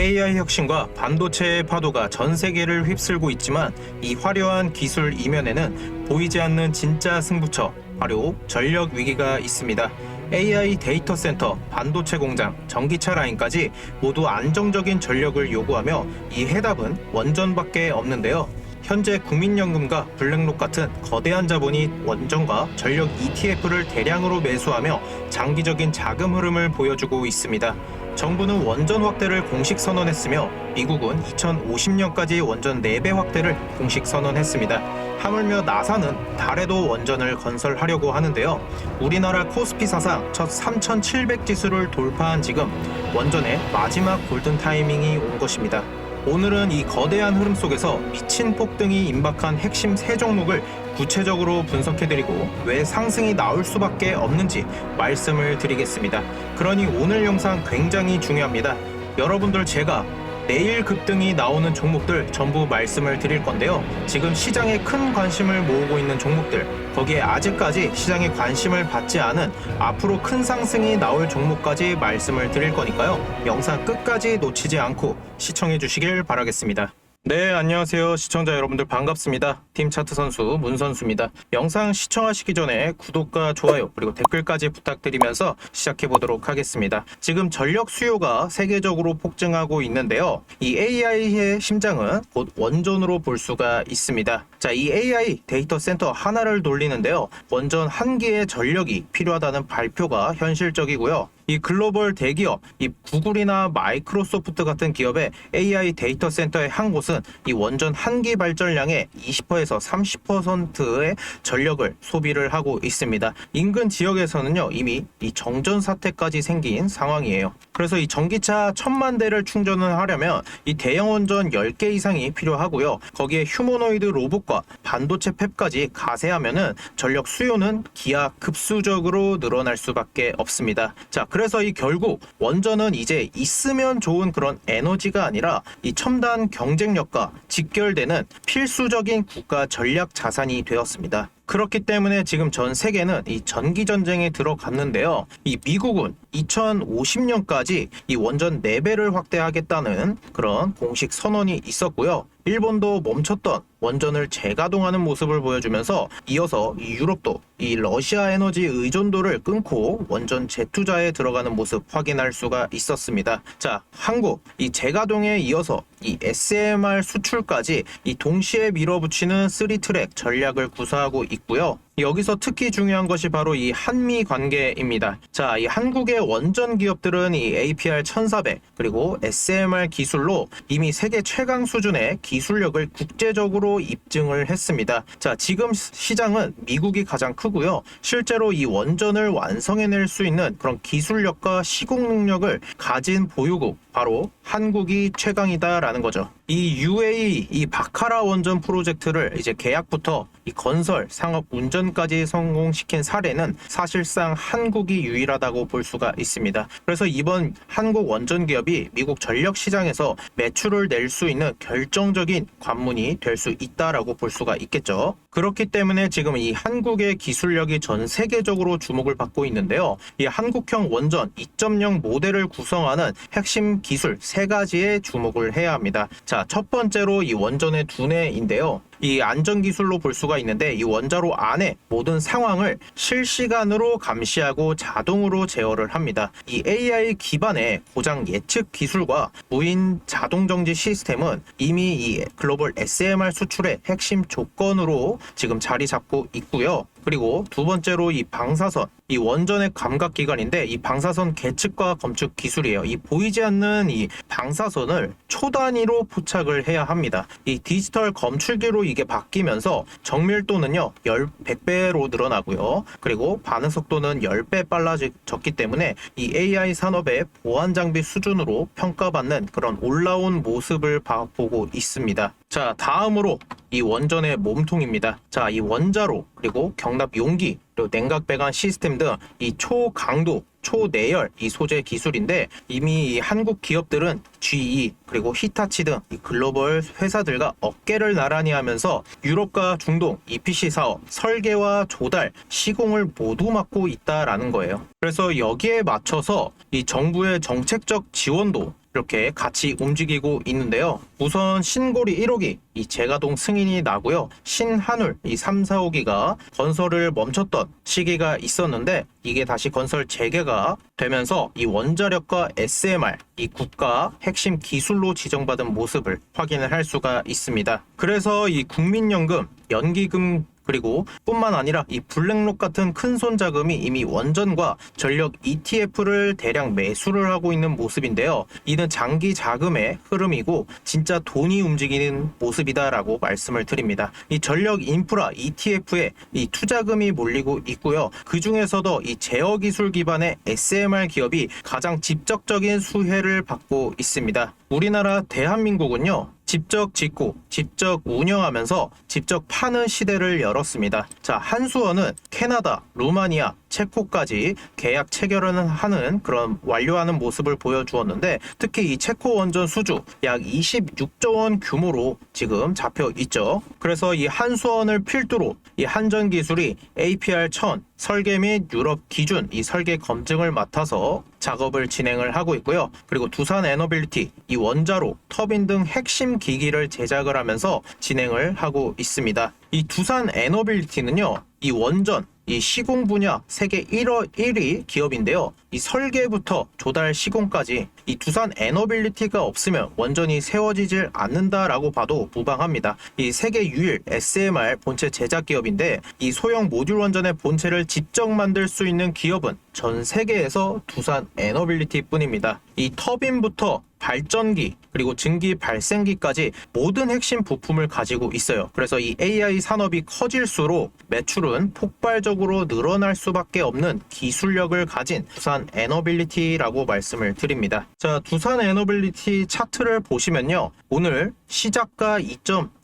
AI 혁신과 반도체의 파도가 전 세계를 휩쓸고 있지만 이 화려한 기술 이면에는 보이지 않는 진짜 승부처, 바로 전력 위기가 있습니다. AI 데이터 센터, 반도체 공장, 전기차 라인까지 모두 안정적인 전력을 요구하며 이 해답은 원전밖에 없는데요. 현재 국민연금과 블랙록 같은 거대한 자본이 원전과 전력 ETF를 대량으로 매수하며 장기적인 자금 흐름을 보여주고 있습니다. 정부는 원전 확대를 공식 선언했으며 미국은 2050년까지 원전 4배 확대를 공식 선언했습니다. 하물며 나사는 달에도 원전을 건설하려고 하는데요. 우리나라 코스피 사상 첫 3,700 지수를 돌파한 지금 원전의 마지막 골든 타이밍이 온 것입니다. 오늘은 이 거대한 흐름 속에서 미친 폭등이 임박한 핵심 세 종목을 구체적으로 분석해드리고 왜 상승이 나올 수밖에 없는지 말씀을 드리겠습니다. 그러니 오늘 영상 굉장히 중요합니다. 여러분들 제가 내일 급등이 나오는 종목들 전부 말씀을 드릴 건데요. 지금 시장에 큰 관심을 모으고 있는 종목들, 거기에 아직까지 시장에 관심을 받지 않은 앞으로 큰 상승이 나올 종목까지 말씀을 드릴 거니까요. 영상 끝까지 놓치지 않고 시청해 주시길 바라겠습니다. 네, 안녕하세요. 시청자 여러분들 반갑습니다. 팀 차트 선수 문 선수입니다. 영상 시청하시기 전에 구독과 좋아요 그리고 댓글까지 부탁드리면서 시작해 보도록 하겠습니다. 지금 전력 수요가 세계적으로 폭증하고 있는데요. 이 AI의 심장은 곧 원전으로 볼 수가 있습니다. 자, 이 AI 데이터 센터 하나를 돌리는데요. 원전 한 개의 전력이 필요하다는 발표가 현실적이고요. 이 글로벌 대기업, 이 구글이나 마이크로소프트 같은 기업의 AI 데이터 센터의 한 곳은 이 원전 한기 발전량의 20%에서 30%의 전력을 소비를 하고 있습니다. 인근 지역에서는요, 이미 이 정전 사태까지 생긴 상황이에요. 그래서 이 전기차 천만 대를 충전을 하려면 이 대형 원전 10개 이상이 필요하고요. 거기에 휴머노이드 로봇 과 반도체 팹까지 가세하면은 전력 수요는 기하 급수적으로 늘어날 수밖에 없습니다. 자, 그래서 이 결국 원전은 이제 있으면 좋은 그런 에너지가 아니라 이 첨단 경쟁력과 직결되는 필수적인 국가 전략 자산이 되었습니다. 그렇기 때문에 지금 전 세계는 이 전기 전쟁에 들어갔는데요. 이 미국은 2050년까지 이 원전 4배를 확대하겠다는 그런 공식 선언이 있었고요. 일본도 멈췄던 원전을 재가동하는 모습을 보여주면서 이어서 이 유럽도 이 러시아 에너지 의존도를 끊고 원전 재투자에 들어가는 모습 확인할 수가 있었습니다. 자, 한국 이 재가동에 이어서 이 SMR 수출까지 이 동시에 밀어붙이는 3트랙 전략을 구사하고 있고요. 여기서 특히 중요한 것이 바로 이 한미 관계입니다. 자, 이 한국의 원전 기업들은 이 APR 1400 그리고 SMR 기술로 이미 세계 최강 수준의 기술력을 국제적으로 입증을 했습니다. 자, 지금 시장은 미국이 가장 크고요. 실제로 이 원전을 완성해낼 수 있는 그런 기술력과 시공 능력을 가진 보유국 바로 한국이 최강이다라는 거죠. 이 UAE 이 바카라 원전 프로젝트를 이제 계약부터 이 건설, 상업, 운전까지 성공시킨 사례는 사실상 한국이 유일하다고 볼 수가 있습니다. 그래서 이번 한국 원전 기업이 미국 전력 시장에서 매출을 낼 수 있는 결정적인 관문이 될 수 있다라고 볼 수가 있겠죠. 그렇기 때문에 지금 이 한국의 기술력이 전 세계적으로 주목을 받고 있는데요. 이 한국형 원전 2.0 모델을 구성하는 핵심 기술 세 가지에 주목을 해야 합니다. 자, 첫 번째로 이 원전의 두뇌인데요. 이 안전 기술로 볼 수가 있는데 이 원자로 안에 모든 상황을 실시간으로 감시하고 자동으로 제어를 합니다. 이 AI 기반의 고장 예측 기술과 무인 자동 정지 시스템은 이미 이 글로벌 SMR 수출의 핵심 조건으로 지금 자리 잡고 있고요. 그리고 두 번째로 이 방사선, 이 원전의 감각 기관인데 이 방사선 계측과 검측 기술이에요. 이 보이지 않는 이 방사선을 초단위로 포착을 해야 합니다. 이 디지털 검출기로 이게 바뀌면서 정밀도는요, 10, 100배로 늘어나고요. 그리고 반응 속도는 10배 빨라졌기 때문에 이 AI 산업의 보안 장비 수준으로 평가받는 그런 올라온 모습을 봐- 보고 있습니다. 자, 다음으로 이 원전의 몸통입니다. 자, 이 원자로 그리고 경납 용기 그리고 냉각 배관 시스템 등 이 초강도 초내열 이 소재 기술인데 이미 이 한국 기업들은 GE 그리고 히타치 등이 글로벌 회사들과 어깨를 나란히 하면서 유럽과 중동 EPC 사업 설계와 조달 시공을 모두 맡고 있다라는 거예요. 그래서 여기에 맞춰서 이 정부의 정책적 지원도 이렇게 같이 움직이고 있는데요. 우선 신고리 1호기 이 재가동 승인이 나고요. 신한울 이 3, 4호기가 건설을 멈췄던 시기가 있었는데 이게 다시 건설 재개가 되면서 이 원자력과 SMR 이 국가 핵심 기술로 지정받은 모습을 확인을 할 수가 있습니다. 그래서 이 국민연금, 연기금 그리고 뿐만 아니라 이 블랙록 같은 큰손 자금이 이미 원전과 전력 ETF를 대량 매수를 하고 있는 모습인데요. 이는 장기 자금의 흐름이고 진짜 돈이 움직이는 모습이다라고 말씀을 드립니다. 이 전력 인프라 ETF에 이 투자금이 몰리고 있고요. 그 중에서도 이 제어 기술 기반의 SMR 기업이 가장 직접적인 수혜를 받고 있습니다. 우리나라 대한민국은요. 직접 짓고 직접 운영하면서 직접 파는 시대를 열었습니다. 자, 한수원은 캐나다, 루마니아, 체코까지 계약 체결을 하는 그런 완료하는 모습을 보여주었는데 특히 이 체코 원전 수주 약 26조 원 규모로 지금 잡혀 있죠. 그래서 이 한수원을 필두로 이 한전 기술이 APR 1000 설계 및 유럽 기준 이 설계 검증을 맡아서 작업을 진행을 하고 있고요. 그리고 두산 에너빌리티 이 원자로 터빈 등 핵심 기기를 제작을 하면서 진행을 하고 있습니다. 이 두산 에너빌리티는요. 이 원전 이 시공 분야 세계 1위 1위 기업인데요. 이 설계부터 조달 시공까지 이 두산 에너빌리티가 없으면 원전이 세워지질 않는다라고 봐도 무방합니다. 이 세계 유일 SMR 본체 제작 기업인데 이 소형 모듈 원전의 본체를 직접 만들 수 있는 기업은 전 세계에서 두산 에너빌리티 뿐입니다. 이 터빈부터 발전기 그리고 증기 발생기까지 모든 핵심 부품을 가지고 있어요. 그래서 이 AI 산업이 커질수록 매출은 폭발적으로 늘어날 수밖에 없는 기술력을 가진 두산 에너빌리티라고 말씀을 드립니다. 자, 두산 에너빌리티 차트를 보시면요. 오늘 시작가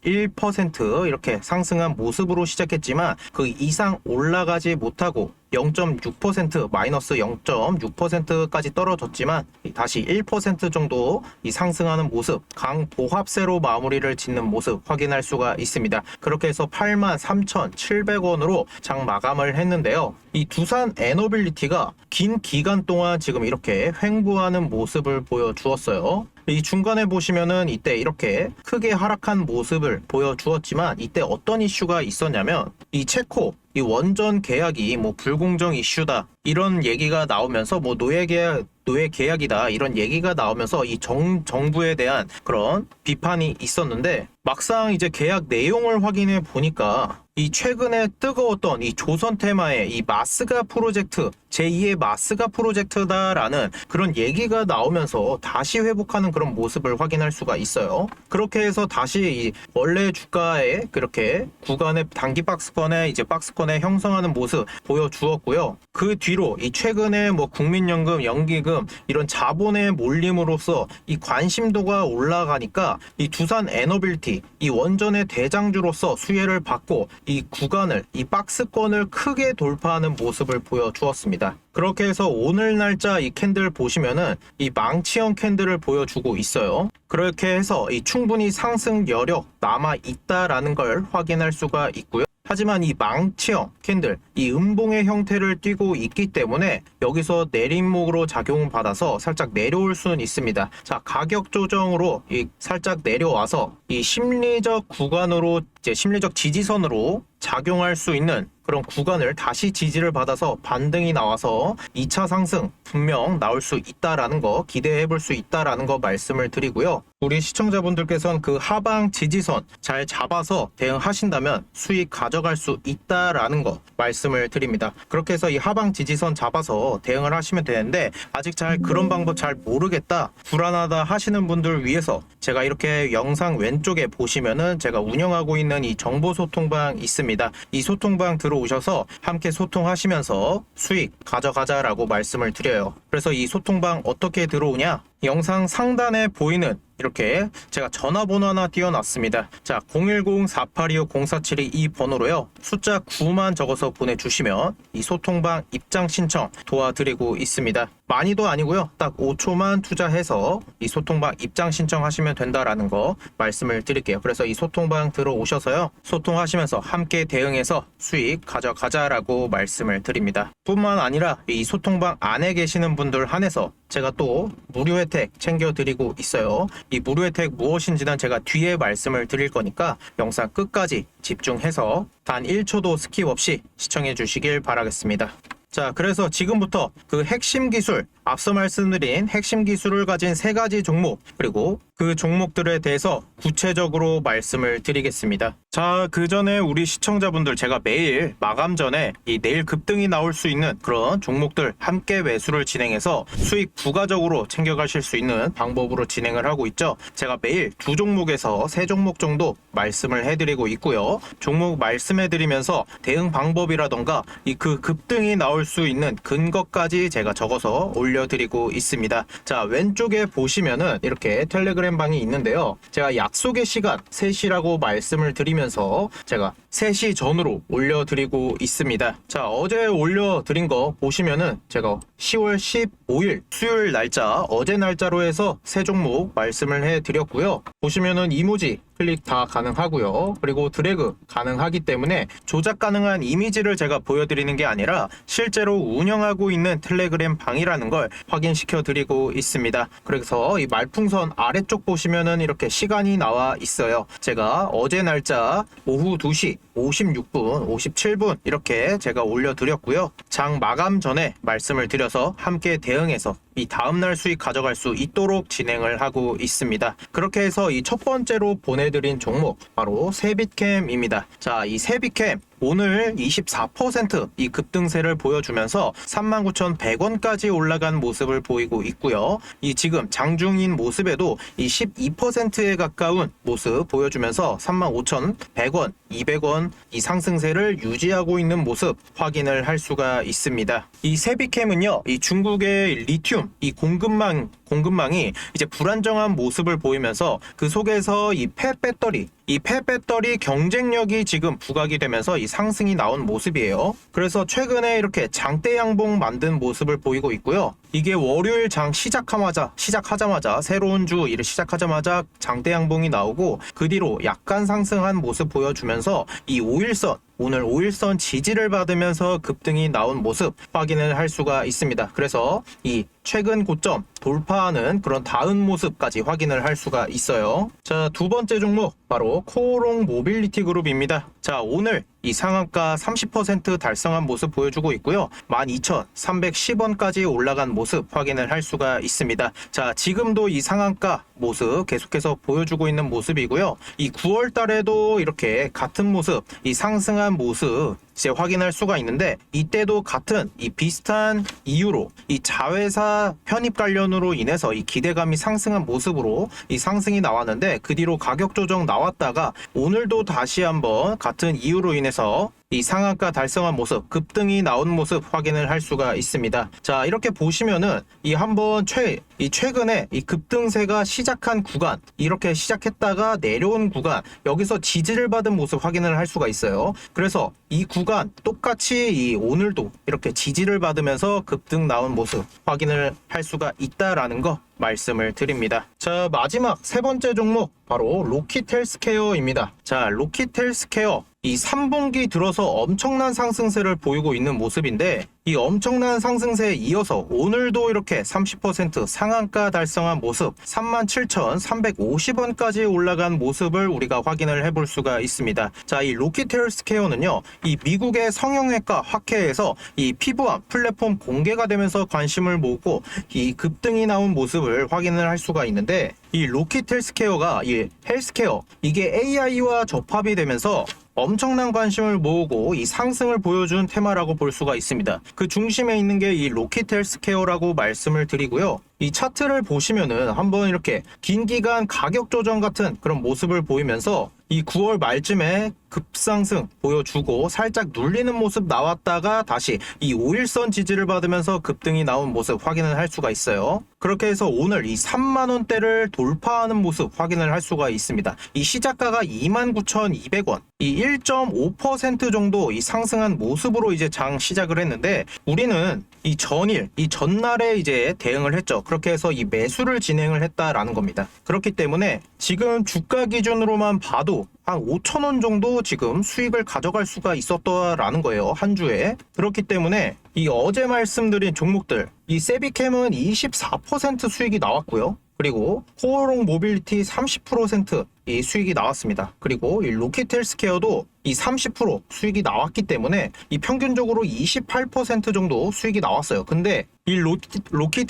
2.1% 이렇게 상승한 모습으로 시작했지만 그 이상 올라가지 못하고 0.6% 마이너스 0.6%까지 떨어졌지만 다시 1% 정도 이 상승하는 모습 강보합세로 마무리를 짓는 모습 확인할 수가 있습니다. 그렇게 해서 83,700원으로 장 마감을 했는데요. 이 두산 에너빌리티가 긴 기간 동안 지금 이렇게 횡보하는 모습을 보여주었어요. 이 중간에 보시면은 이때 이렇게 크게 하락한 모습을 보여주었지만 이때 어떤 이슈가 있었냐면 이 체코 이 원전 계약이 뭐 불공정 이슈다 이런 얘기가 나오면서 뭐 노예 계약 노예 계약이다 이런 얘기가 나오면서 이 정, 정부에 대한 그런 비판이 있었는데 막상 이제 계약 내용을 확인해 보니까 이 최근에 뜨거웠던 이 조선 테마의 이 마스가 프로젝트 제2의 마스가 프로젝트다라는 그런 얘기가 나오면서 다시 회복하는 그런 모습을 확인할 수가 있어요. 그렇게 해서 다시 이 원래 주가에 그렇게 구간의 단기 박스권에 이제 박스권에 형성하는 모습 보여주었고요. 그 뒤로 이 최근에 뭐 국민연금, 연기금 이런 자본의 몰림으로써 이 관심도가 올라가니까 이 두산 에너빌티 이 원전의 대장주로서 수혜를 받고 이 구간을 이 박스권을 크게 돌파하는 모습을 보여주었습니다. 그렇게 해서 오늘 날짜 이 캔들 보시면은 이 망치형 캔들을 보여주고 있어요. 그렇게 해서 이 충분히 상승 여력 남아 있다라는 걸 확인할 수가 있고요. 하지만 이 망치형 캔들, 이 음봉의 형태를 띠고 있기 때문에 여기서 내림목으로 작용을 받아서 살짝 내려올 수는 있습니다. 자, 가격 조정으로 이 살짝 내려와서 이 심리적 구간으로 이제 심리적 지지선으로 작용할 수 있는 그런 구간을 다시 지지를 받아서 반등이 나와서 2차 상승 분명 나올 수 있다라는 거 기대해 볼 수 있다라는 거 말씀을 드리고요. 우리 시청자분들께서는 그 하방 지지선 잘 잡아서 대응하신다면 수익 가져갈 수 있다라는 거 말씀을 드립니다. 그렇게 해서 이 하방 지지선 잡아서 대응을 하시면 되는데 아직 잘 그런 방법 잘 모르겠다 불안하다 하시는 분들 위해서 제가 이렇게 영상 왼쪽에 보시면은 제가 운영하고 있는 이 정보 소통방 있습니다. 이 소통방 들어 오셔서 함께 소통하시면서 수익 가져가자라고 말씀을 드려요. 그래서 이 소통방 어떻게 들어오냐? 영상 상단에 보이는 이렇게 제가 전화번호 하나 띄워놨습니다. 자, 010-4825-0472 이 번호로요. 숫자 9만 적어서 보내주시면 이 소통방 입장 신청 도와드리고 있습니다. 많이도 아니고요. 딱 5초만 투자해서 이 소통방 입장 신청하시면 된다라는 거 말씀을 드릴게요. 그래서 이 소통방 들어오셔서요. 소통하시면서 함께 대응해서 수익 가져가자라고 말씀을 드립니다. 뿐만 아니라 이 소통방 안에 계시는 분들 한해서 제가 또 무료 혜택 챙겨드리고 있어요. 이 무료 혜택 무엇인지는 제가 뒤에 말씀을 드릴 거니까 영상 끝까지 집중해서 단 1초도 스킵 없이 시청해 주시길 바라겠습니다. 자, 그래서 지금부터 그 핵심 기술, 앞서 말씀드린 핵심 기술을 가진 세 가지 종목, 그리고 그 종목들에 대해서 구체적으로 말씀을 드리겠습니다. 자, 그 전에 우리 시청자분들 제가 매일 마감 전에 이 내일 급등이 나올 수 있는 그런 종목들 함께 매수를 진행해서 수익 부가적으로 챙겨가실 수 있는 방법으로 진행을 하고 있죠. 제가 매일 두 종목에서 세 종목 정도 말씀을 해드리고 있고요. 종목 말씀해드리면서 대응 방법이라던가 이 그 급등이 나올 수 있는 근거까지 제가 적어서 올려 드리고 있습니다. 자, 왼쪽에 보시면은 이렇게 텔레그램 방이 있는데요. 제가 약속의 시간 3시라고 말씀을 드리면서 제가 3시 전으로 올려드리고 있습니다. 자, 어제 올려드린 거 보시면은 제가 10월 15일 수요일 날짜 어제 날짜로 해서 세 종목 말씀을 해드렸고요. 보시면은 이모지 클릭 다 가능하고요. 그리고 드래그 가능하기 때문에 조작 가능한 이미지를 제가 보여드리는 게 아니라 실제로 운영하고 있는 텔레그램 방이라는 걸 확인시켜 드리고 있습니다. 그래서 이 말풍선 아래쪽 보시면은 이렇게 시간이 나와 있어요. 제가 어제 날짜 오후 2시 56분, 57분 이렇게 제가 올려드렸고요. 장 마감 전에 말씀을 드려서 함께 대응해서 이 다음날 수익 가져갈 수 있도록 진행을 하고 있습니다. 그렇게 해서 이 첫 번째로 보내드린 종목 바로 세빛캠입니다. 자, 이 세빛캠 오늘 24%이 급등세를 보여주면서 39,100원까지 올라간 모습을 보이고 있고요. 이 지금 장중인 모습에도 이 12%에 가까운 모습 보여주면서 35,100원, 200원 이 상승세를 유지하고 있는 모습 확인을 할 수가 있습니다. 이 세비캠은요, 이 중국의 리튬 이 공급망 공급망이 이제 불안정한 모습을 보이면서 그 속에서 이 폐 배터리 이 폐 배터리 경쟁력이 지금 부각이 되면서 이 상승이 나온 모습이에요. 그래서 최근에 이렇게 장대 양봉 만든 모습을 보이고 있고요. 이게 월요일 장 시작하자마자 시작하자마자 새로운 주 일을 시작하자마자 장대 양봉이 나오고 그 뒤로 약간 상승한 모습 보여주면서 이 5일선 오늘 5일선 지지를 받으면서 급등이 나온 모습 확인을 할 수가 있습니다. 그래서 이 최근 고점 돌파하는 그런 다음 모습까지 확인을 할 수가 있어요. 자, 두 번째 종목 바로 코오롱 모빌리티 그룹입니다. 자, 오늘 이 상한가 30% 달성한 모습 보여주고 있고요. 12,310원까지 올라간 모습 확인을 할 수가 있습니다. 자, 지금도 이 상한가 모습 계속해서 보여주고 있는 모습이고요. 이 9월 달에도 이렇게 같은 모습, 이 상승한 모습 이제 확인할 수가 있는데 이때도 같은 이 비슷한 이유로 이 자회사 편입 관련으로 인해서 이 기대감이 상승한 모습으로 이 상승이 나왔는데 그 뒤로 가격 조정 나왔다가 오늘도 다시 한번 같은 이유로 인해서 이 상한가 달성한 모습, 급등이 나온 모습 확인을 할 수가 있습니다. 자, 이렇게 보시면은 이 한번 최, 이 최근에 이 급등세가 시작한 구간, 이렇게 시작했다가 내려온 구간, 여기서 지지를 받은 모습 확인을 할 수가 있어요. 그래서 이 구간 똑같이 이 오늘도 이렇게 지지를 받으면서 급등 나온 모습 확인을 할 수가 있다라는 거 말씀을 드립니다. 자, 마지막 세 번째 종목 바로 로키텔스케어입니다. 자, 로키텔스케어 이 3분기 들어서 엄청난 상승세를 보이고 있는 모습인데 이 엄청난 상승세에 이어서 오늘도 이렇게 30% 상한가 달성한 모습 37,350원까지 올라간 모습을 우리가 확인을 해볼 수가 있습니다. 자, 이 로키텔스케어는요, 이 미국의 성형외과 학회에서 이 피부암 플랫폼 공개가 되면서 관심을 모으고 이 급등이 나온 모습을 확인을 할 수가 있는데 이 로키텔스케어가 이 헬스케어 이게 AI와 접합이 되면서 엄청난 관심을 모으고 이 상승을 보여준 테마라고 볼 수가 있습니다. 그 중심에 있는 게 이 로키텔스케어라고 말씀을 드리고요. 이 차트를 보시면은 한번 이렇게 긴 기간 가격 조정 같은 그런 모습을 보이면서 이 9월 말쯤에 급상승 보여주고 살짝 눌리는 모습 나왔다가 다시 이 5일선 지지를 받으면서 급등이 나온 모습 확인을 할 수가 있어요. 그렇게 해서 오늘 이 3만 원대를 돌파하는 모습 확인을 할 수가 있습니다. 이 시작가가 29,200원, 이 1.5% 정도 이 상승한 모습으로 이제 장 시작을 했는데 우리는 이 전일, 이 전날에 이제 대응을 했죠. 그렇게 해서 이 매수를 진행을 했다라는 겁니다. 그렇기 때문에 지금 주가 기준으로만 봐도 한 5천 원 정도 지금 수익을 가져갈 수가 있었다라는 거예요 한 주에. 그렇기 때문에 이 어제 말씀드린 종목들 이 세비캠은 24% 수익이 나왔고요. 그리고 코어롱 모빌리티 30% 이 수익이 나왔습니다. 그리고 이 로켓 헬스케어도 이 30% 수익이 나왔기 때문에 이 평균적으로 28% 정도 수익이 나왔어요. 근데 이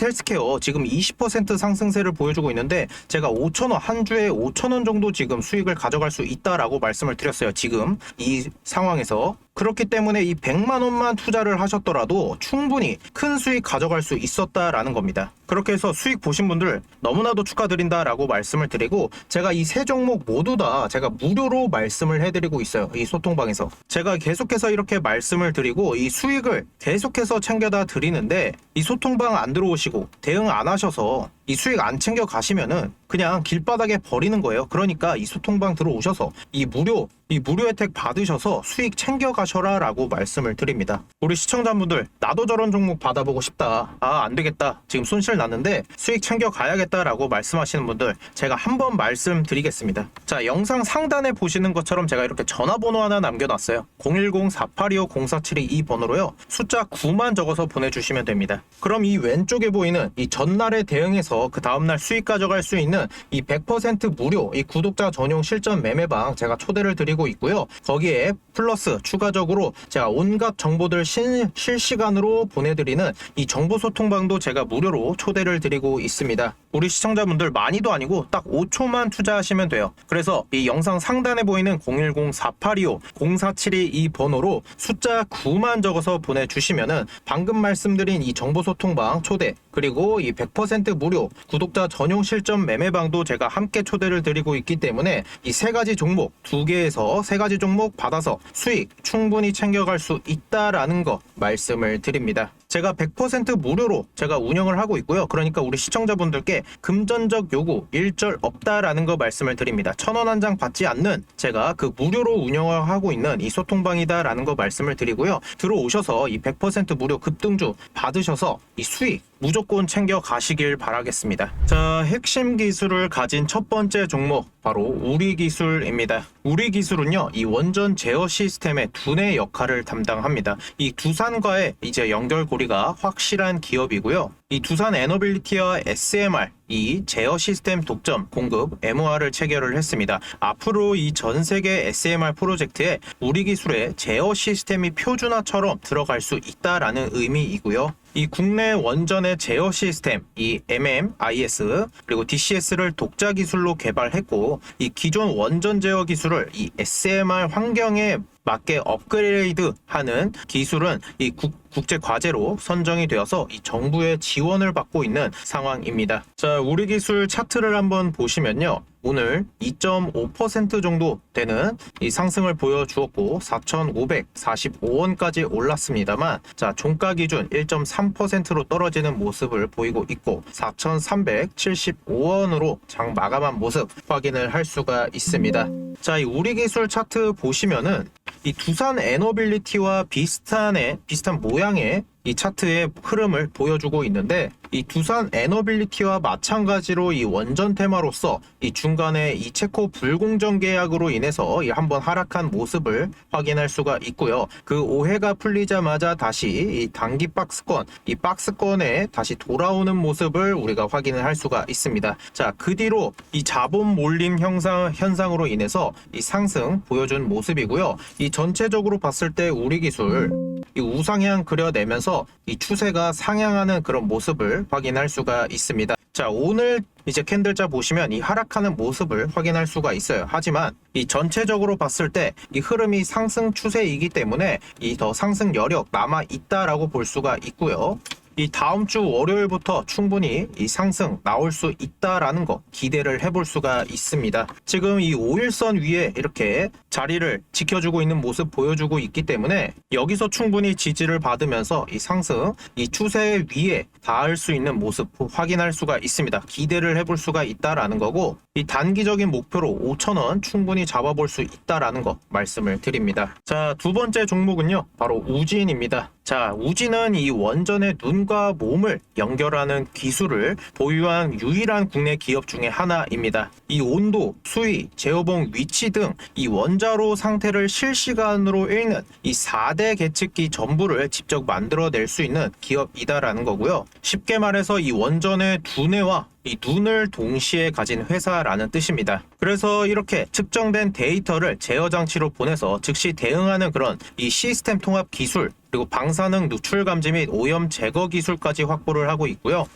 헬스케어 지금 20% 상승세를 보여주고 있는데 제가 5천원 한 주에 5천원 정도 지금 수익을 가져갈 수 있다라고 말씀을 드렸어요. 지금 이 상황에서 그렇기 때문에 이 100만 원만 투자를 하셨더라도 충분히 큰 수익 가져갈 수 있었다라는 겁니다. 그렇게 해서 수익 보신 분들 너무나도 축하드린다라고 말씀을 드리고 제가 이 세 종목 모두 다 제가 무료로 말씀을 해드리고 있어요. 이 소통방에서 제가 계속해서 이렇게 말씀을 드리고 이 수익을 계속해서 챙겨다 드리는데 이 소통방 안 들어오시고 대응 안 하셔서 이 수익 안 챙겨 가시면은 그냥 길바닥에 버리는 거예요. 그러니까 이 소통방 들어오셔서 이 무료 이 무료 혜택 받으셔서 수익 챙겨 가셔라라고 말씀을 드립니다. 우리 시청자분들 나도 저런 종목 받아보고 싶다. 아 안 되겠다. 지금 손실 났는데 수익 챙겨 가야겠다라고 말씀하시는 분들 제가 한번 말씀드리겠습니다. 자 영상 상단에 보시는 것처럼 제가 이렇게 전화번호 하나 남겨놨어요. 010-4825-0472이 번호로요. 숫자 9만 적어서 보내주시면 됩니다. 그럼 이 왼쪽에 보이는 이 전날에 대응해서 그 다음날 수익 가져갈 수 있는 이 100% 무료 이 구독자 전용 실전 매매방 제가 초대를 드리고 있고요. 거기에 플러스 추가적으로 제가 온갖 정보들 신- 실시간으로 보내드리는 이 정보 소통방도 제가 무료로 초대를 드리고 있습니다. 우리 시청자분들 많이도 아니고 딱 5초만 투자하시면 돼요. 그래서 이 영상 상단에 보이는 010-4825-0472 이 번호로 숫자 9만 적어서 보내주시면은 방금 말씀드린 이 정보 소통방 초대 그리고 이 100% 무료 구독자 전용 실전 매매방도 제가 함께 초대를 드리고 있기 때문에 이 세 가지 종목 두 개에서 세 가지 종목 받아서 수익 충분히 챙겨갈 수 있다라는 거 말씀을 드립니다. 제가 100% 무료로 제가 운영을 하고 있고요. 그러니까 우리 시청자분들께 금전적 요구 일절 없다라는 거 말씀을 드립니다. 천 원 한 장 받지 않는 제가 그 무료로 운영을 하고 있는 이 소통방이다라는 거 말씀을 드리고요. 들어오셔서 이 100% 무료 급등주 받으셔서 이 수익 무조건 챙겨 가시길 바라겠습니다. 자, 핵심 기술을 가진 첫 번째 종목 바로 우리 기술입니다. 우리 기술은요, 이 원전 제어 시스템의 두뇌 역할을 담당합니다. 이 두산과의 이제 연결고리가 확실한 기업이고요. 이 두산 에너빌리티와 SMR 이 제어 시스템 독점 공급 MOR을 체결을 했습니다. 앞으로 이 전 세계 SMR 프로젝트에 우리 기술의 제어 시스템이 표준화처럼 들어갈 수 있다라는 의미이고요. 이 국내 원전의 제어 시스템, 이 MMIS 그리고 DCS를 독자 기술로 개발했고 이 기존 원전 제어 기술을 이 SMR 환경에 맞게 업그레이드하는 기술은 이 국, 국제 과제로 선정이 되어서 이 정부의 지원을 받고 있는 상황입니다. 자, 우리 기술 차트를 한번 보시면요. 오늘 2.5% 정도 되는 이 상승을 보여주었고 4,545원까지 올랐습니다만 자 종가 기준 1.3%로 떨어지는 모습을 보이고 있고 4,375원으로 장 마감한 모습 확인을 할 수가 있습니다. 자, 이 우리 기술 차트 보시면은 이 두산 에너빌리티와 비슷한의 비슷한 모양의 이 차트의 흐름을 보여주고 있는데 이 두산 에너빌리티와 마찬가지로 이 원전 테마로서 이 중간에 이 체코 불공정 계약으로 인해서 이 한번 하락한 모습을 확인할 수가 있고요. 그 오해가 풀리자마자 다시 이 단기 박스권, 이 박스권에 다시 돌아오는 모습을 우리가 확인을 할 수가 있습니다. 자, 그 뒤로 이 자본 몰림 현상 현상으로 인해서 이 상승 보여준 모습이고요. 이 전체적으로 봤을 때 우리 기술 이 우상향 그려내면서 이 추세가 상향하는 그런 모습을 확인할 수가 있습니다. 자, 오늘 이제 캔들자 보시면 이 하락하는 모습을 확인할 수가 있어요. 하지만 이 전체적으로 봤을 때 이 흐름이 상승 추세이기 때문에 이 더 상승 여력 남아 있다라고 볼 수가 있고요. 이 다음 주 월요일부터 충분히 이 상승 나올 수 있다라는 거 기대를 해볼 수가 있습니다. 지금 이 5일선 위에 이렇게 자리를 지켜주고 있는 모습 보여주고 있기 때문에 여기서 충분히 지지를 받으면서 이 상승, 이 추세 위에 닿을 수 있는 모습 확인할 수가 있습니다. 기대를 해볼 수가 있다라는 거고 이 단기적인 목표로 5천원 충분히 잡아볼 수 있다라는 거 말씀을 드립니다. 자, 두 번째 종목은요. 바로 우진입니다. 자, 우진은 이 원전의 눈 몸과 몸을 연결하는 기술을 보유한 유일한 국내 기업 중에 하나입니다. 이 온도, 수위, 제어봉 위치 등 이 원자로 상태를 실시간으로 읽는 이 4대 계측기 전부를 직접 만들어낼 수 있는 기업이다라는 거고요. 쉽게 말해서 이 원전의 두뇌와 이 눈을 동시에 가진 회사라는 뜻입니다. 그래서 이렇게 측정된 데이터를 제어 장치로 보내서 즉시 대응하는 그런 이 시스템 통합 기술 그리고 방사능 누출 감지 및 오염 제거 기술까지 확보를 하고 있고요.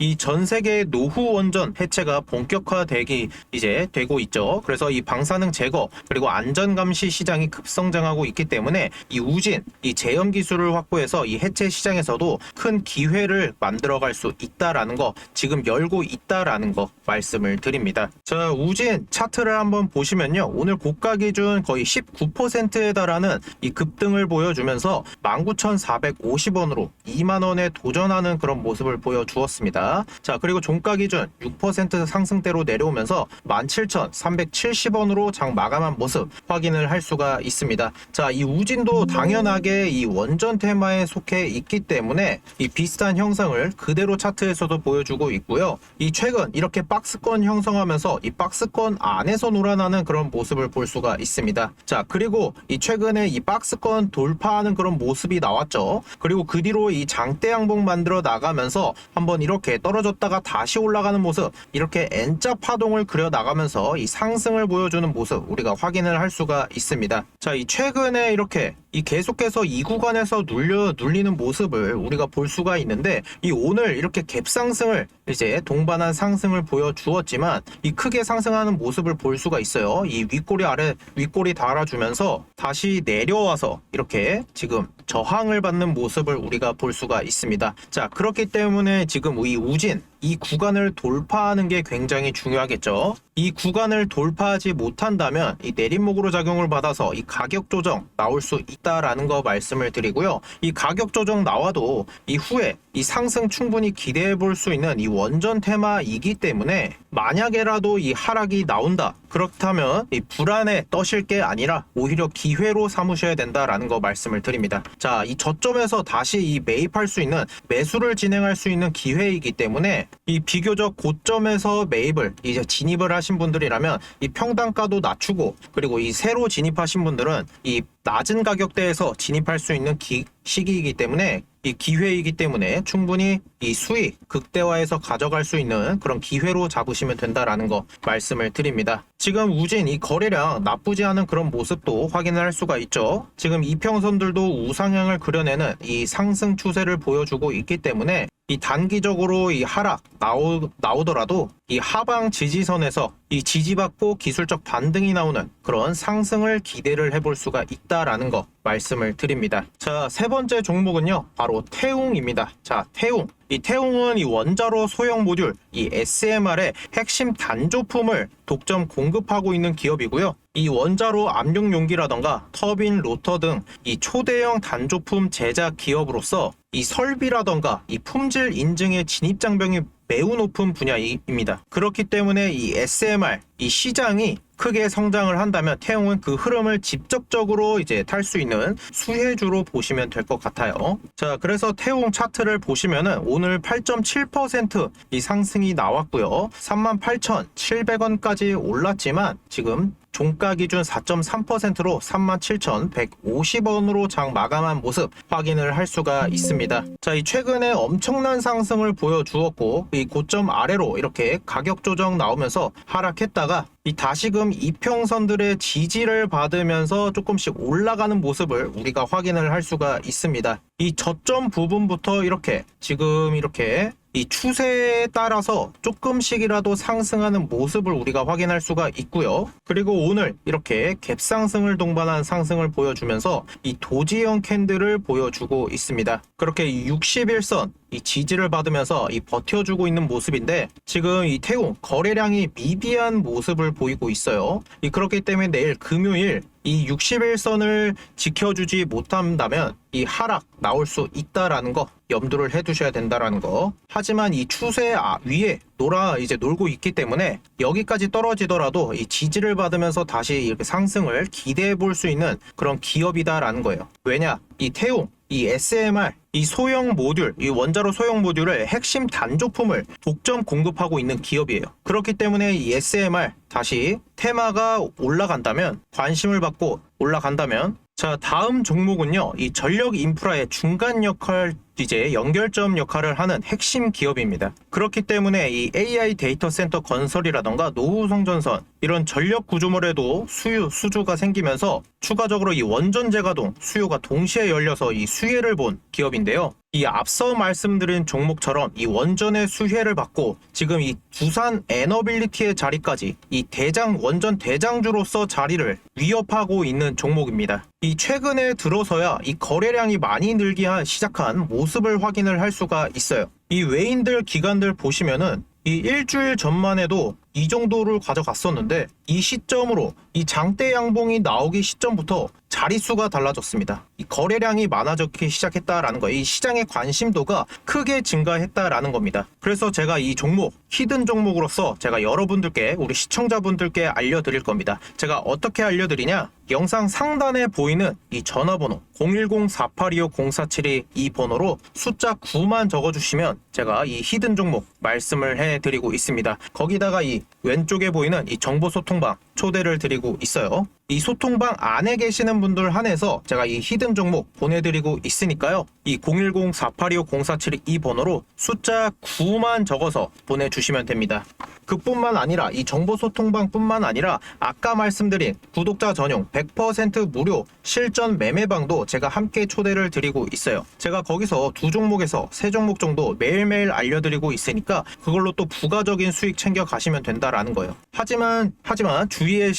이 전 세계 노후 원전 해체가 본격화되기 이제 되고 있죠. 그래서 이 방사능 제거 그리고 안전 감시 시장이 급성장하고 있기 때문에 이 우진 이 제염 기술을 확보해서 이 해체 시장에서도 큰 기회를 만들어갈 수 있다라는 거 지금 열고 있다라는 거 말씀을 드립니다. 자 우진 차트를 한번 보시면요. 오늘 고가 기준 거의 19%에 달하는 이 급등을 보여주면서 19,450원으로 2만 원에 도전하는 그런 모습을 보여주었습니다. 자, 그리고 종가 기준 6% 상승대로 내려오면서 17,370원으로 장 마감한 모습 확인을 할 수가 있습니다. 자, 이 우진도 당연하게 이 원전 테마에 속해 있기 때문에 이 비슷한 형상을 그대로 차트에서도 보여주고 있고요. 이 최근 이렇게 박스권 형성하면서 이 박스권 안에서 놀아나는 그런 모습을 볼 수가 있습니다. 자, 그리고 이 최근에 이 박스권 돌파하는 그런 모습이 나왔죠. 그리고 그 뒤로 이 장대 양봉 만들어 나가면서 한번 이렇게 떨어졌다가 다시 올라가는 모습, 이렇게 N자 파동을 그려 나가면서 이 상승을 보여주는 모습 우리가 확인을 할 수가 있습니다. 자, 이 최근에 이렇게 이 계속해서 이 구간에서 눌려 눌리는 모습을 우리가 볼 수가 있는데 이 오늘 이렇게 갭 상승을 이제 동반한 상승을 보여주었지만 이 크게 상승하는 모습을 볼 수가 있어요. 이 윗꼬리 아래 윗꼬리 달아주면서 다시 내려와서 이렇게 지금 저항을 받는 모습을 우리가 볼 수가 있습니다. 자 그렇기 때문에 지금 이 우진 이 구간을 돌파하는 게 굉장히 중요하겠죠. 이 구간을 돌파하지 못한다면 이 내림목으로 작용을 받아서 이 가격 조정 나올 수 있다라는 거 말씀을 드리고요. 이 가격 조정 나와도 이후에 이 상승 충분히 기대해 볼 수 있는 이 원전 테마이기 때문에 만약에라도 이 하락이 나온다. 그렇다면 이 불안에 떠실 게 아니라 오히려 기회로 삼으셔야 된다라는 거 말씀을 드립니다. 자, 이 저점에서 다시 이 매입할 수 있는 매수를 진행할 수 있는 기회이기 때문에 이 비교적 고점에서 매입을 이제 진입을 하신 분들이라면 이 평단가도 낮추고 그리고 이 새로 진입하신 분들은 이 낮은 가격대에서 진입할 수 있는 기, 시기이기 때문에 이 기회이기 때문에 충분히 이 수익 극대화해서 가져갈 수 있는 그런 기회로 잡으시면 된다라는 거 말씀을 드립니다. 지금 우진 이 거래량 나쁘지 않은 그런 모습도 확인을 할 수가 있죠. 지금 이평선들도 우상향을 그려내는 이 상승 추세를 보여주고 있기 때문에 이 단기적으로 이 하락 나오, 나오더라도 이 하방 지지선에서 이 지지받고 기술적 반등이 나오는 그런 상승을 기대를 해볼 수가 있다라는 거 말씀을 드립니다. 자, 세 번째 종목은요. 바로 태웅입니다. 자, 태웅. 이 태웅은 이 원자로 소형 모듈, 이 SMR의 핵심 단조품을 독점 공급하고 있는 기업이고요. 이 원자로 압력 용기라던가 터빈, 로터 등 이 초대형 단조품 제작 기업으로서 이 설비라던가 이 품질 인증의 진입 장벽이 매우 높은 분야입니다. 그렇기 때문에 이 SMR 이 시장이 크게 성장을 한다면 태용은 그 흐름을 직접적으로 이제 탈 수 있는 수혜주로 보시면 될 것 같아요. 자, 그래서 태용 차트를 보시면은 오늘 8.7%이 상승이 나왔고요. 38,700원까지 올랐지만 지금 종가 기준 4.3%로 37,150원으로 장 마감한 모습 확인을 할 수가 있습니다. 자, 이 최근에 엄청난 상승을 보여주었고 이 고점 아래로 이렇게 가격 조정 나오면서 하락했다가 이 다시금 이평선들의 지지를 받으면서 조금씩 올라가는 모습을 우리가 확인을 할 수가 있습니다. 이 저점 부분부터 이렇게 지금 이렇게 이 추세에 따라서 조금씩이라도 상승하는 모습을 우리가 확인할 수가 있고요. 그리고 오늘 이렇게 갭 상승을 동반한 상승을 보여주면서 이 도지형 캔들을 보여주고 있습니다. 그렇게 61선 이 지지를 받으면서 이 버텨주고 있는 모습인데 지금 이 태웅 거래량이 미비한 모습을 보이고 있어요. 이 그렇기 때문에 내일 금요일 이 61선을 지켜주지 못한다면 이 하락 나올 수 있다라는 거 염두를 해두셔야 된다라는 거. 하지만 이 추세 아- 위에 놀아 이제 놀고 있기 때문에 여기까지 떨어지더라도 이 지지를 받으면서 다시 이렇게 상승을 기대해 볼 수 있는 그런 기업이다라는 거예요. 왜냐? 이 태웅 이 SMR 이 소형 모듈, 이 원자로 소형 모듈을 핵심 단조품을 독점 공급하고 있는 기업이에요. 그렇기 때문에 이 SMR 다시 테마가 올라간다면 관심을 받고 올라간다면 자 다음 종목은요 이 전력 인프라의 중간 역할 이제 연결점 역할을 하는 핵심 기업입니다. 그렇기 때문에 이 AI 데이터 센터 건설이라던가 노후 성전선 이런 전력 구조물에도 수유 수주가 생기면서 추가적으로 이 원전 재 가동 수요가 동시에 열려서 이 수혜를 본 기업인데요. 이 앞서 말씀드린 종목처럼 이 원전의 수혜를 받고 지금 이 두산 에너빌리티의 자리까지 이 대장 원전 대장주로서 자리를 위협하고 있는 종목입니다. 이 최근에 들어서야 이 거래량이 많이 늘기 시작한 모습 을 확인을 할 수가 있어요. 이 외인들 기관들 보시면은 이 일주일 전만 해도 이 정도를 가져갔었는데 이 시점으로 이 장대 양봉이 나오기 시점부터 자릿수가 달라졌습니다. 이 거래량이 많아지기 시작했다라는 거예요. 이 시장의 관심도가 크게 증가했다라는 겁니다. 그래서 제가 이 종목 히든 종목으로서 제가 여러분들께 우리 시청자분들께 알려드릴 겁니다. 제가 어떻게 알려드리냐? 영상 상단에 보이는 이 전화번호 010-4825-0472 이 번호로 숫자 9만 적어주시면 제가 이 히든 종목 말씀을 해드리고 있습니다. 거기다가 이 왼쪽에 보이는 이 정보소통 방 초대를 드리고 있어요. 이 소통방 안에 계시는 분들 한해서 제가 이 히든 종목 보내드리고 있으니까요. 이 010-4825-0472이 번호로 숫자 9만 적어서 보내주시면 됩니다. 그뿐만 아니라 이 정보 소통방 뿐만 아니라 아까 말씀드린 구독자 전용 100% 무료 실전 매매방도 제가 함께 초대를 드리고 있어요. 제가 거기서 두 종목에서 세 종목 정도 매일매일 알려드리고 있으니까 그걸로 또 부가적인 수익 챙겨 가시면 된다라는 거예요. 하지만 하지만 주의해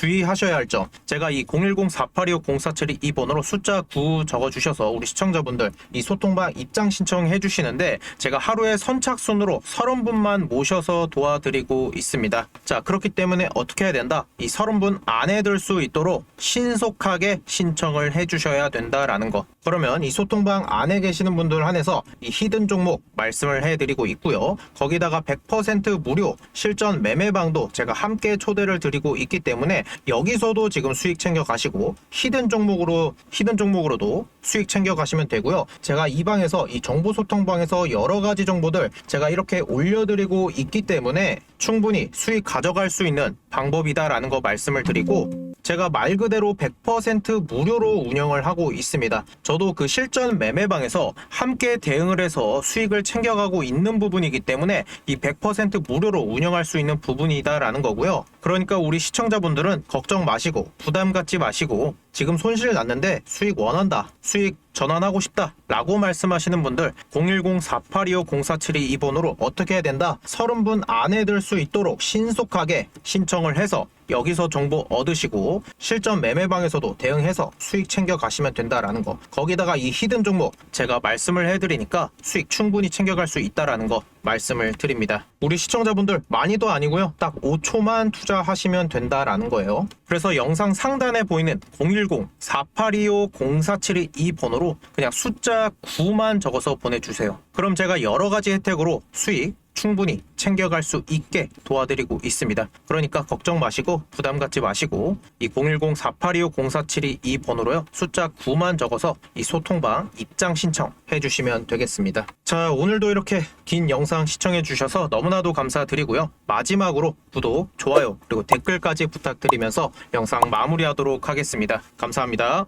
주의하셔야 할 점. 제가 이 010-4825-0472 이 번호로 숫자 9 적어주셔서 우리 시청자분들 이 소통방 입장 신청해 주시는데 제가 하루에 선착순으로 30분만 모셔서 도와드리고 있습니다. 자, 그렇기 때문에 어떻게 해야 된다? 이 30분 안에 들 수 있도록 신속하게 신청을 해 주셔야 된다라는 거. 그러면 이 소통방 안에 계시는 분들 한해서 이 히든 종목 말씀을 해드리고 있고요. 거기다가 100% 무료 실전 매매방도 제가 함께 초대를 드리고 있기 때문에 여기서도 지금 수익 챙겨 가시고 히든 종목으로 히든 종목으로도 수익 챙겨 가시면 되고요. 제가 이 방에서 이 정보 소통방에서 여러 가지 정보들 제가 이렇게 올려드리고 있기 때문에 충분히 수익 가져갈 수 있는 방법이다라는 거 말씀을 드리고 제가 말 그대로 100% 무료로 운영을 하고 있습니다. 저도 그 실전 매매방에서 함께 대응을 해서 수익을 챙겨가고 있는 부분이기 때문에 이 100% 무료로 운영할 수 있는 부분이다라는 거고요. 그러니까 우리 시청자분들은 걱정 마시고 부담 갖지 마시고 지금 손실 났는데 수익 원한다. 수익 전환하고 싶다. 라고 말씀하시는 분들 010-4825-0472이 번호로 어떻게 해야 된다? 30분 안에 들 수 있도록 신속하게 신청을 해서 여기서 정보 얻으시고 실전 매매방에서도 대응해서 수익 챙겨 가시면 된다라는 거. 거기다가 이 히든 종목 제가 말씀을 해드리니까 수익 충분히 챙겨갈 수 있다라는 거 말씀을 드립니다. 우리 시청자분들 많이도 아니고요. 딱 5초만 투자하시면 된다라는 거예요. 그래서 영상 상단에 보이는 010-4825-0472 이 번호로 그냥 숫자 9만 적어서 보내주세요. 그럼 제가 여러 가지 혜택으로 수익 충분히 챙겨갈 수 있게 도와드리고 있습니다. 그러니까 걱정 마시고 부담 갖지 마시고 이 010-4825-0472이 번호로요. 숫자 9만 적어서 이 소통방 입장 신청 해주시면 되겠습니다. 자 오늘도 이렇게 긴 영상 시청해 주셔서 너무나도 감사드리고요. 마지막으로 구독, 좋아요 그리고 댓글까지 부탁드리면서 영상 마무리하도록 하겠습니다. 감사합니다.